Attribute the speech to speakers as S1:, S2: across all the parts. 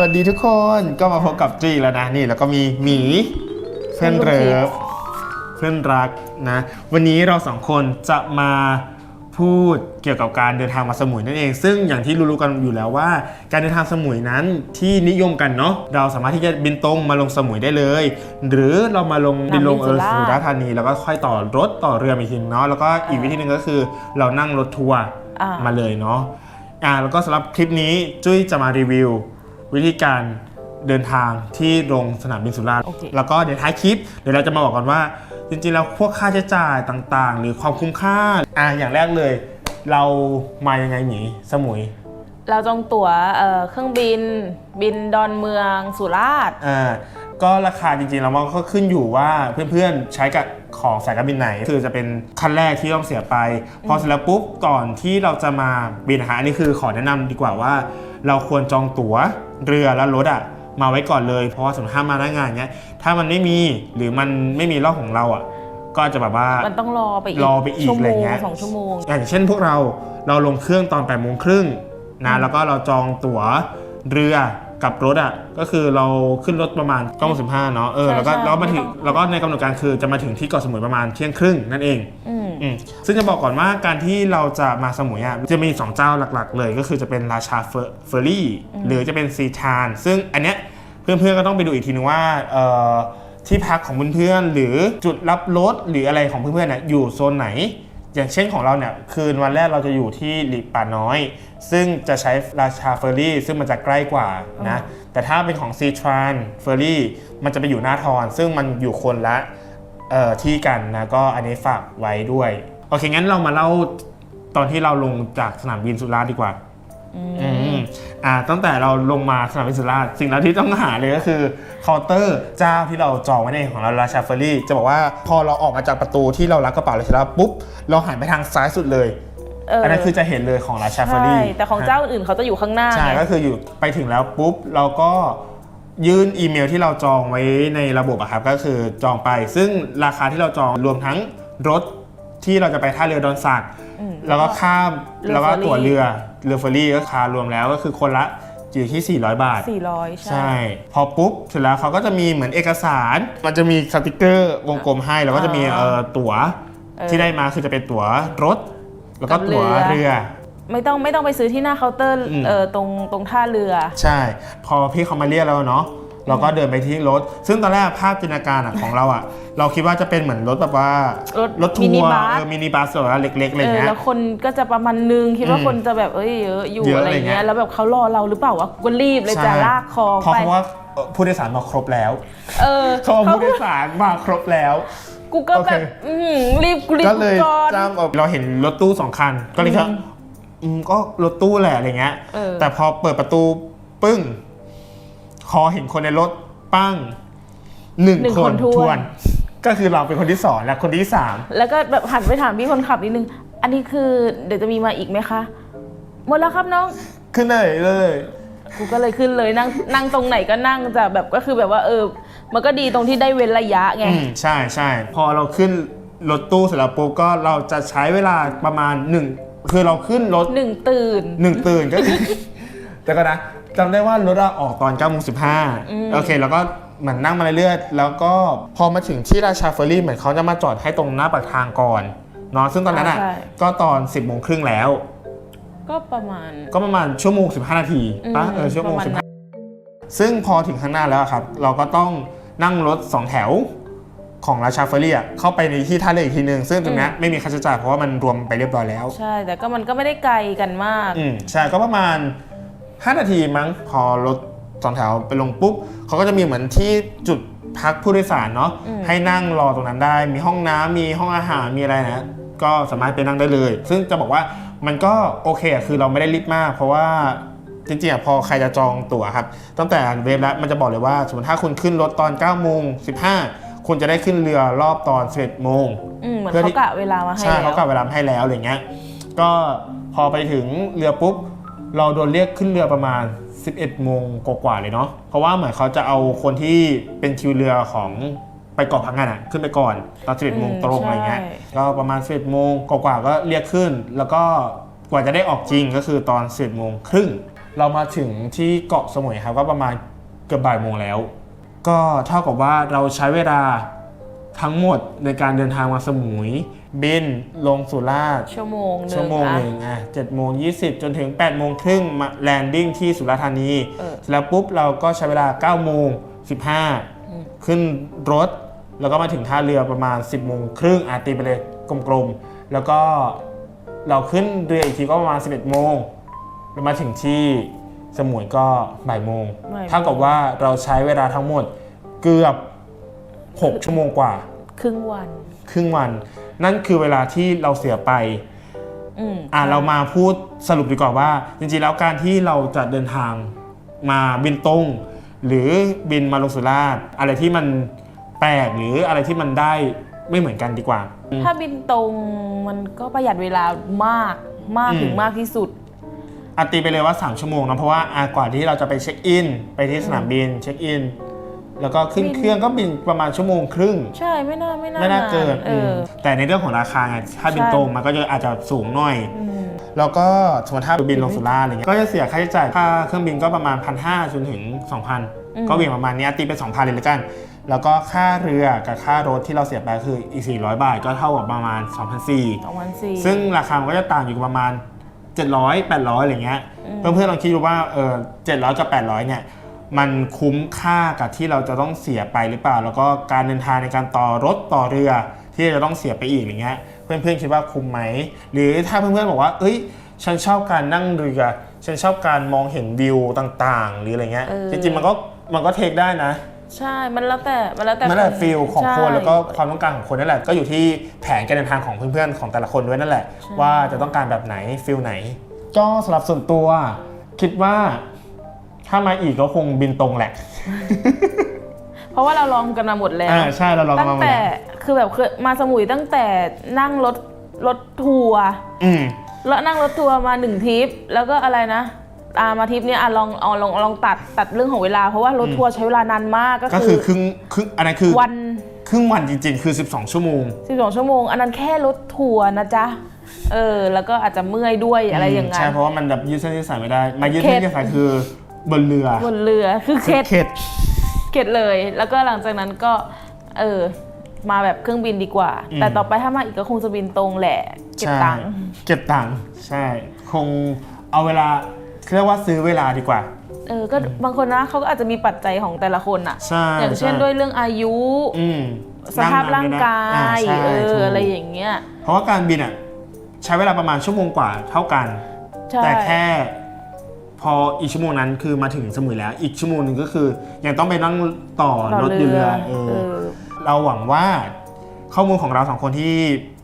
S1: วัสดีทุกคนก็มาพบกับจีแล้วนะนี่แล้วก็มีหมีเพื่อนเริฟเพื่อนรักนะ วันนี้เราสองคนจะมาพูดเกี่ยวกับการเดินทางมาสมุยนั่นเอง ซึ่งอย่างที่รู้ๆกันอยู่แล้วว่า การเดินทางสมุยนั้นที่นิยมกันเนาะเราสามารถที่จะบินตรงมาลงสมุยได้เลย หรือเรามาลงบินลงเออสุราษฎร์ธานีแล้วก็ค่อยต่อรถต่อเรือมาอีกทีนึงเนาะแล้วก็อีกวิธีหนึ่งก็คือเรานั่งรถทัวร์
S2: อ่า
S1: มาเลยเนาะอ่าแล้วก็สำหรับคลิปนี้จุ้ยจะมารีวิว วิธีการเดินทางที่ลงสนามบินสุราษฎร์
S2: โอเค
S1: แล้วก็เดี๋ยวท้ายคลิปเดี๋ยวเราจะมาบอกกันว่า จริงๆ แล้วพวกค่าใช้จ่ายต่างๆ หรือความคุ้มค่าอ่าอย่างแรกเลย เรามายังไงหนีสมุย
S2: เราจองตั๋วเอ่อเครื่องบิน บินดอนเมืองสุราษฎร์
S1: อ่าก็ราคาจริงๆแล้วมันก็ขึ้นอยู่ว่าเพื่อนๆใช้กับของสายการบินไหน คือจะเป็นขั้นแรกที่ต้องเสียไป พอเสร็จแล้วปุ๊บก่อนที่เราจะมาบินนะคะอันนี้คือขอแนะนำดีกว่าว่า เราควรจองตั๋วเรือและรถอะมาไว้ก่อนเลย เพราะว่าสมมติถ้ามาหน้างานเนี้ยถ้ามันไม่มีหรือมันไม่มีรอบของเราอะก็จะแบบว่า
S2: มันต้องรอไปอีก
S1: รอไปอีก
S2: ชั่ว
S1: อะไร
S2: โมง
S1: เงี้ย
S2: สองชั่วโมง
S1: อย่างเช่นพวกเราเราลงเครื่องตอน8ปดโมงครึ่งนะแล้วก็เราจองตั๋วเรือกับรถอะก็คือเราขึ้นรถประมาณ9ก้าสิบห้าเนาะเออ
S2: ใช่
S1: แล้วก็
S2: ใช่
S1: แล้วมาถึง
S2: ไม่ต้อง
S1: แล้วก็ในกำหนดการคือจะมาถึงที่เกาะสมุยประมาณเที่ยงครึ่งนั่นเอง
S2: อืม
S1: อืม ซึ่งจะบอกก่อนว่าการที่เราจะมาสมุยอะจะมี 2 เจ้าหลักๆ เลย ก็คือจะเป็นราชาเฟอร์เฟอร์รี่ หรือจะเป็นซีชาน ซึ่งอันเนี้ยเพื่อนๆก็ต้องไปดูอีกทีนึงว่าเอ่อที่พักของเพื่อนๆหรือจุดรับรถหรืออะไรของเพื่อนๆน่ะอยู่โซนไหน อย่างเช่นของเราเนี่ยคืนวันแรกเราจะอยู่ที่หลีป่าน้อย ซึ่งจะใช้ราชาเฟอร์รี่ ซึ่งมันจะใกล้กว่านะแต่ถ้าเป็นของซีทรานเฟอร์รี่มันจะไปอยู่หน้าทอนซึ่งมันอยู่คนละเอ่อ ที่กันนะก็อันนี้ฝากไว้ด้วย โอเค งั้นเรามาเล่าตอนที่เราลงจากสนามบินสุราษฎร์ดีกว่าอืมอ่า ตั้งแต่เราลงมาสนามบินสุราษฎร์สิ่งแรกที่ต้องหาเลยก็คือเคาน์เตอร์เจ้าที่เราจองไว้ในของเราราชาเฟอรี่ จะบอกว่าพอเราออกมาจากประตูที่เรารับกระเป๋าเลยใช่ไหมปุ๊บเราหันไปทางซ้ายสุดเลย
S2: เออ
S1: อันนั้นคือจะเห็นเลยของราชาเฟอ
S2: ใช่
S1: รี่
S2: แต่ของเจ้าอื่นเขาจะอยู่ข้างหน้า
S1: ใช่
S2: ไง
S1: ก็คืออยู่ไปถึงแล้วปุ๊บเราก็ ยื่นอีเมลที่เราจองไว้ในระบบอะครับก็คือจองไป ซึ่งราคาที่เราจองรวมทั้งรถที่เราจะไปท่าเรือดอนสัก
S2: อืม
S1: แล้วก็ข้าม
S2: เรือ
S1: แล้วก็
S2: เฟอร์รี่
S1: ตั๋วเรือเรือเฟอร์รี่ก็คารวมแล้วก็คือคนละอยู่ที่ 400 บาท
S2: สี่ร้อยใช่
S1: ใช่ พอปุ๊บเสร็จแล้วเขาก็จะมีเหมือนเอกสาร มันจะมีสติกเกอร์วงกลมให้ แล้วก็จะมี
S2: อ่า
S1: เอ่อตั๋ว
S2: เออ
S1: ที่ได้มาคือจะเป็นตั๋วรถ แล้วก็
S2: กับ
S1: ตั๋ว
S2: เรือ
S1: เรือ
S2: ไม่ต้องไม่ต้องไปซื้อที่หน้าเคาน์เตอร์
S1: อืม
S2: เอ่อตรงตรงท่าเรือ
S1: ใช่ พอพี่เขามาเรียกเราเนาะเราก็เดินไปที่รถ ซึ่งตอนแรกภาพจินตนาการอะของเราอะเราคิดว่าจะเป็นเหมือนรถแบบว่าร
S2: ถ
S1: รถทั
S2: มินิ
S1: วร์
S2: บัส
S1: เออมินิบัสแบบว่าเล็กๆอะไร
S2: เออ
S1: เงี้ย
S2: แล้วคนก็จะประมาณนึงคิดว่า
S1: อืม
S2: คนจะแบบเอ้ยเยอะอยู่
S1: เยอะ
S2: อะไร
S1: อะไรเงี้
S2: เงี้
S1: ย
S2: ยแล้วแบบเขารอเราหรือเปล่าวะก็รีบเลยจะ
S1: ใช่
S2: ลากคอ
S1: เพราะ
S2: ไป
S1: เพราะว่าเอ่อผู้โดยสารมาครบแล้ว
S2: เออ
S1: เขาบอกผู้โดยสารมาครบแล้ว
S2: กูก็
S1: โอเค
S2: แบบอื้อหือรีบกูรีบ
S1: ก็เลย
S2: ก่อน
S1: จ้างเอาเราเห็นรถตู้สองคัน ก็เลยคิดว่า อืมก็รถตู้แหละอะไรเงี้ย
S2: เออ
S1: แต่พอเปิดประตูปึ้ง คอเห็นคนในรถปั้งหนึ่ง
S2: หนึ่ง
S1: ค
S2: คนนทวน
S1: ก็คือเราเป็นคนที่สองและคนที่สาม
S2: แล้วก็แบบหันไปถามพี่คนขับนิดนึง อันนี้คือเดี๋ยวจะมีมาอีกไหมคะ หมดแล้วครับน้อง
S1: ขึ้นเลยเลย
S2: กูก็เลยขึ้นเลยนั่งนั่งตรงไหนก็นั่งจะแบบก็คือแบบว่าเออ มันก็ดีตรงที่ได้เว้นระยะไง
S1: อืมใช่ใช่พอเราขึ้นรถตู้เสร็จแล้วปุ๊บก็เราจะใช้เวลาประมาณหนึ่ง คือเราขึ้นรถ
S2: หนึ่งตื่น
S1: หนึ่งตื่นก็แต่ก็นะจำได้ว่ารถเราออกตอน9ก้าโมงสิบห้าโอเค แล้วก็เหมือนนั่งมาเรื่อยๆแล้วก็พอมาถึงที่ราชาเฟอร์รี่เหมือนเขาจะมาจอดให้ตรงหน้าปากทางก่อนเนาะซึ่งตอนนั้นอะ
S2: อ่าใช่
S1: ก็ตอน 10บโมงครึ่งแล้ว
S2: ก็ประมาณ
S1: ก็ประมาณชั่วโมง 15 นาทีปะ
S2: อืม
S1: เออชั่วโมง
S2: ประมาณนั้น
S1: 15 ซึ่งพอถึงข้างหน้าแล้วอะครับ เราก็ต้องนั่งรถ 2 แถว ของราชาเฟอร์รี่อะเข้าไปในที่ท่าเรืออีกทีนึงซึ่งตรงเนี้ยไม่มีค่าใช้จ่ายเพราะว่ามันรวมไปเรียบร้อยแล้ว
S2: ใช่ แต่ก็มันก็ไม่ได้ไกลกันมาก
S1: อืมใช่ก็ประมาณ 5 นาทีมั้งพอรถสองแถวไปลงปุ๊บเขาก็จะมีเหมือนที่จุดพักผู้โดยสารเนาะ
S2: อืม
S1: ให้นั่งรอตรงนั้นได้ มีห้องน้ำมีห้องอาหารมีอะไรนะ ก็สามารถไปนั่งได้เลย ซึ่งจะบอกว่ามันก็โอเคอะคือเราไม่ได้รีบมาก เพราะว่าจริงๆอะพอใครจะจองตั๋วครับ ตั้งแต่เว็บแล้วมันจะบอกเลยว่าสมมติถ้าคุณขึ้นรถตอน9โมง15 คุณจะได้ขึ้นเรือรอบตอน11โมง
S2: อืมเหมือน
S1: เพื่อที่
S2: เขากะเวลามาให้
S1: ใช่
S2: แล้ว
S1: เขากลับเวลามาให้แล้วอะไรเงี้ยก็พอไปถึงเรือปุ๊บเราโดนเรียกขึ้นเรือประมาณ 11โมงกว่าๆเลยเนาะเพราะว่าเหมือนเขาจะเอาคนที่เป็นคิวเรือของไปเกาะพังงานอะขึ้นไปก่อนตอน11โมงตรงอะไรเงี้ยก็ประมาณ11โมงกว่าๆก็เรียกขึ้น แล้วก็กว่าจะได้ออกจริงก็คือตอน11โมงครึ่งเรามาถึงที่เกาะสมุยครับก็ประมาณเกือบบ่ายโมงแล้ว ก็เท่ากับว่าเราใช้เวลาทั้งหมดในการเดินทางมาสมุย บินลงสุราษฎร์
S2: ชั่วโมงหนึ่ง
S1: ชั่วโมง
S2: อะ
S1: หนึ่งอะเจ็ดโมงยี่สิบจนถึง8ปดโมงครึ่งมาแลนดิ้งที่สุราษฎร์ธานี
S2: เออ
S1: แล้วปุ๊บเราก็ใช้เวลา9ก้าโมงสิบห้า
S2: อืม
S1: ขึ้นรถ แล้วก็มาถึงท่าเรือประมาณ 10บโมงครึ่งอาตีไปเลยกลมๆ แล้วก็เราขึ้นเรืออีกทีก็ประมาณ 11บเโมงแล้วมาถึงที่ สมุยก็บ่ายโมง
S2: บ่ายโมง
S1: เท่ากับว่าเราใช้เวลาทั้งหมดเกือบ 6 ชั่วโมงกว่า
S2: ครึ่งวัน
S1: ครึ่งวัน นั่นคือเวลาที่เราเสียไป
S2: อืม
S1: อะเรามาพูดสรุปดีกว่าว่า จริงๆแล้วการที่เราจะเดินทางมาบินตรง หรือบินมาลงสุราษฎร์อะไรที่มันแปลกหรืออะไรที่มันได้ไม่เหมือนกันดีกว่า
S2: ถ้าบินตรงมันก็ประหยัดเวลามากมาก
S1: อืม
S2: ถึงมากที่สุด
S1: อาตีไปเลยว่า 3 ชั่วโมงนะเพราะว่าอะกว่าที่เราจะไปเช็คอิน ไปที่สนามบินเช็คอิน แล้วก็ขึ้น
S2: บิน
S1: เครื่องก็บินประมาณชั่วโมงครึ่ง
S2: ใช่ไม่น่าไม่น่า
S1: ไม่น่าเกิน
S2: เออ
S1: มแต่ในเรื่องของราคาไงถ้าบิน
S2: ใช่
S1: ตรงมันก็จะอาจจะสูงหน่อย
S2: อืม
S1: แล้วก็สมมติถ้าบินลงสุราษฎร์อะไรเงี้ยก็จะเสียค่าใช้จ่ายค่าเครื่องบินก็ประมาณพันห้าจนถึง
S2: อืม
S1: 2,000 ก็เหวี่ยงประมาณนี้ตีเป็น 2,000 เลยแล้วกัน แล้วก็ค่าเรือกับค่ารถที่เราเสียไปคืออีก 400 บาท ก็เท่ากับประมาณ 2,400
S2: สองพันสี่
S1: ซึ่งราคามันก็จะต่างอยู่ประมาณ 700 800อะไรเงี้ย
S2: อืม
S1: เพื่อนๆลองคิดดูว่าเออ700กับ800เนี่ยมันคุ้มค่ากับที่เราจะต้องเสียไปหรือเปล่า แล้วก็การเดินทางในการต่อรถต่อเรือ ที่จะต้องเสียไปอีกอะไรเงี้ยเพื่อนๆคิดว่าคุ้มไหมหรือถ้าเพื่อนๆบอกว่า เอ้ย ฉันชอบการนั่งเรือ ฉันชอบการมองเห็นวิวต่างๆ หรืออะไรเงี้ย
S2: เออ
S1: จริงๆมันก็มันก็เทคได้นะ
S2: ใช่มันแล้วแต่มันแล้วแต่
S1: มันแล้วแต่ฟิลของคน
S2: ใช่
S1: แล้วก็ความต้องการของคนนั่นแหละก็อยู่ที่แผนการเดินทางของเพื่อนๆ ของแต่ละคนด้วยนั่นแหละ ว่าจะต้องการแบบไหนฟิลไหน ก็สำหรับส่วนตัว คิดว่าถ้ามาอีกก็คงบินตรงแหละ
S2: เพราะว่าเราลองกันมาหมดแล้ว
S1: อ่าใช่เราลอง
S2: ตั้ง
S1: มาหมด
S2: แต่
S1: แล้ว
S2: คือแบบเคยมาสมุยตั้งแต่นั่งรถรถทัวร์
S1: อืม
S2: แล้วนั่งรถทัวร์มาหนึ่งทริปแล้วก็อะไรนะ อ่ามาทริปเนี้ยอะลองเอาลองลองตัดตัดเรื่องของเวลา เพราะว่ารถทัวร์ใช้เวลานานมากก็
S1: ก็
S2: คื
S1: คืออครึ่งครึ่งอันนั้นคือ
S2: วัน
S1: ครึ่งวันจริง ๆ คือ 12 ชั่วโมง
S2: 12 ชั่วโมง อันนั้นแค่รถทัวร์นะจ๊ะ เออ แล้วก็อาจจะเมื่อยด้วยอะไรอย่างนั้
S1: ใช่
S2: น
S1: เพราะว่ามันแบบยืดเส้นยืดสายไม่ได้มายืด
S2: เข็
S1: เส้น
S2: ด
S1: ยืดสายคือบนเรือบ
S2: นเรือคือเข็ด
S1: เข็ด
S2: เข็ดเลย แล้วก็หลังจากนั้นก็ เออ มาแบบเครื่องบินดีกว่าแต่ต่อไปถ้ามาอีกก็คงจะบินตรงแหละ เก็บตังค์
S1: ใช่เก็บตังค์ใช่ คงเอาเวลา เรียกว่าซื้อเวลาดีกว่า
S2: เออก็บางคนนะเขาก็อาจจะมีปัจจัยของแต่ละคนอะ
S1: ใช่
S2: อย่างเช่น
S1: ใด้
S2: วยเรื่องอายุ
S1: อืม
S2: สภาพร่างกาย
S1: นั่งนานไม่ได้อ่าใช่
S2: เออ
S1: ถูก
S2: อะไรอย่างเงี้ย
S1: เพราะว่าการบินอะใช้เวลาประมาณชั่วโมงกว่าเท่ากัน
S2: ใช่
S1: แต่แค่พออีกชั่วโมงนั้นคือมาถึงสมุยแล้ว อีกชั่วโมงหนึ่งก็คือ ยังต้องไปนั่งต่อ
S2: ต่อ
S1: รถ
S2: เรื
S1: เรือ
S2: อ
S1: เอ
S2: เอ
S1: อ
S2: อ
S1: เราหวังว่าข้อมูลของเราสองคนที่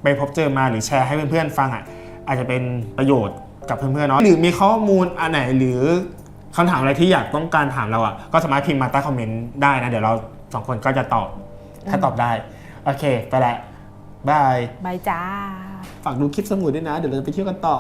S1: ไปพบเจอมาหรือแชร์ให้เพื่อนๆฟังอะอาจจะเป็นประโยชน์ กับเพื่อนๆเนาะหรือมีข้อมูลอันไหนหรือคำถามอะไรที่อยากต้องการถามเราอะก็สามารถพิมพ์มาใต้คอมเมนต์ได้นะ เดี๋ยวเราสองคนก็จะตอบถ้าตอบได้ โอเค ไปแล้วบาย
S2: บายจ้า
S1: ฝากดูคลิปสมุดด้วยนะ เดี๋ยวเราจะไปเที่ยวกันต่อ